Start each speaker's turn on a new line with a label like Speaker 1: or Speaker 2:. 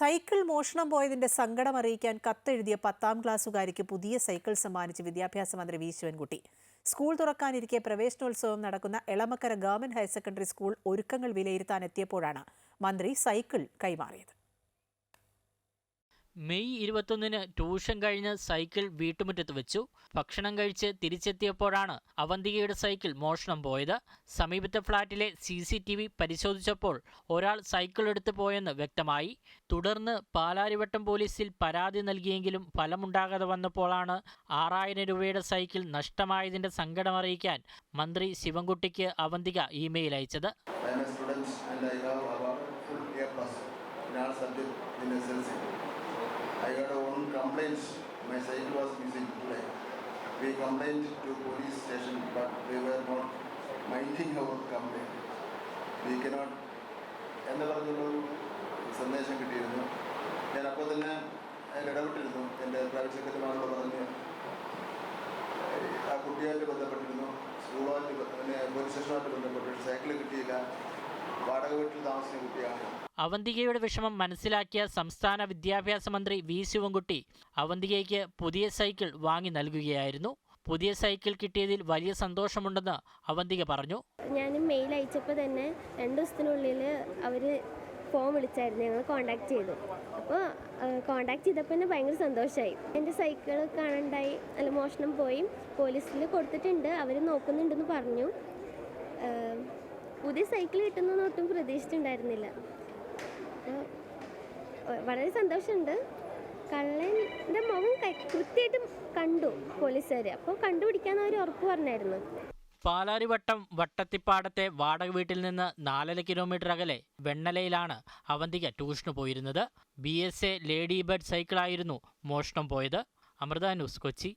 Speaker 1: Cycle മോഷണം പോയതിന്റെ സങ്കടം അറിയിക്കാൻ കത്തെഴുതിയ പത്താം ക്ലാസ്സുകാരിക്ക് പുതിയ സൈക്കിൾ സമ്മാനിച്ച് വിദ്യാഭ്യാസ മന്ത്രി വി. ശിവൻകുട്ടി. സ്കൂൾ തുറക്കാനിരിക്കെ പ്രവേശനോത്സവം നടക്കുന്ന Elamakkara government higher secondary school ഒരുക്കങ്ങൾ വിലയിരുത്താൻ എത്തിയപ്പോഴാണ് മന്ത്രി സൈക്കിൾ കൈമാറിയത്.
Speaker 2: മെയ് ഇരുപത്തൊന്നിന് ട്യൂഷൻ കഴിഞ്ഞ് സൈക്കിൾ വീട്ടുമുറ്റത്ത് വെച്ചു. ഭക്ഷണം കഴിച്ച് തിരിച്ചെത്തിയപ്പോഴാണ് അവന്തികയുടെ സൈക്കിൾ മോഷണം പോയത്. സമീപത്തെ ഫ്ളാറ്റിലെ സി സി ടി വി പരിശോധിച്ചപ്പോൾ ഒരാൾ സൈക്കിൾ എടുത്തു പോയെന്ന് വ്യക്തമായി. തുടർന്ന് പാലാരിവട്ടം പോലീസിൽ പരാതി നൽകിയെങ്കിലും ഫലമുണ്ടാകാതെ വന്നപ്പോഴാണ് ആറായിരം രൂപയുടെ സൈക്കിൾ നഷ്ടമായതിന്റെ സങ്കടമറിയിക്കാൻ മന്ത്രി ശിവൻകുട്ടിക്ക് അവന്തിക ഇമെയിൽ അയച്ചത്.
Speaker 3: In. I got one complaint, my cycle was missing today. We complained to police station but they were not minding our complaint. We cannot എന്ന് പറഞ്ഞൊരു സന്ദേശം കിട്ടിയിരുന്നു ഞാൻ അപ്പോൾ തന്നെ അതിൽ ഇടപെട്ടിരുന്നു എന്റെ പ്രൈവറ്റ് സെക്രട്ടറിമാരോട് പറഞ്ഞ് ആ കുട്ടിയായിട്ട് വീട്ടിൽ താമസിക്കുന്ന കുട്ടിയാണ്.
Speaker 2: അവന്തികയുടെ വിഷമം മനസ്സിലാക്കിയ സംസ്ഥാന വിദ്യാഭ്യാസ മന്ത്രി വി ശിവൻകുട്ടി അവന്തികയ്ക്ക് പുതിയ സൈക്കിൾ വാങ്ങി നൽകുകയായിരുന്നു. പുതിയ സൈക്കിൾ കിട്ടിയതിൽ വലിയ സന്തോഷമുണ്ടെന്ന് അവന്തിക പറഞ്ഞു.
Speaker 4: ഞാൻ മെയിൽ അയച്ചപ്പോൾ തന്നെ രണ്ട് ദിവസത്തിനുള്ളിൽ അവർ ഫോൺ വിളിച്ചായിരുന്നു ഞങ്ങൾ കോണ്ടാക്ട് ചെയ്തു. അപ്പോൾ കോണ്ടാക്ട് ചെയ്തപ്പോൾ തന്നെ ഭയങ്കര സന്തോഷമായി. എന്റെ സൈക്കിൾ കാണണ്ടായി അല്ല മോഷണം പോയി. പോലീസിൽ കൊടുത്തിട്ടുണ്ട്. അവർ നോക്കുന്നുണ്ടെന്ന് പറഞ്ഞു. പുതിയ സൈക്കിൾ കിട്ടുന്നതെന്ന് ഒട്ടും പ്രതീക്ഷിച്ചിട്ടുണ്ടായിരുന്നില്ല. വളരെ സന്തോഷമുണ്ട്. കള്ളന്റെ മുഖം കൃത്യമായിട്ട് കണ്ടു പോലീസുകാർ അപ്പോൾ കണ്ടുപിടിക്കാൻ അവർ ഉറപ്പ് പറഞ്ഞായിരുന്നു.
Speaker 2: പാലാരിവട്ടം വട്ടത്തിപ്പാടത്തെ വാടക വീട്ടിൽ നിന്ന് നാലര കിലോമീറ്റർ അകലെ വെണ്ണലയിലാണ് അവന്തിക ട്യൂഷന് പോയിരുന്നത്. B S A lady bird സൈക്കിളായിരുന്നു മോഷണം പോയത്. അമൃത ന്യൂസ് കൊച്ചി.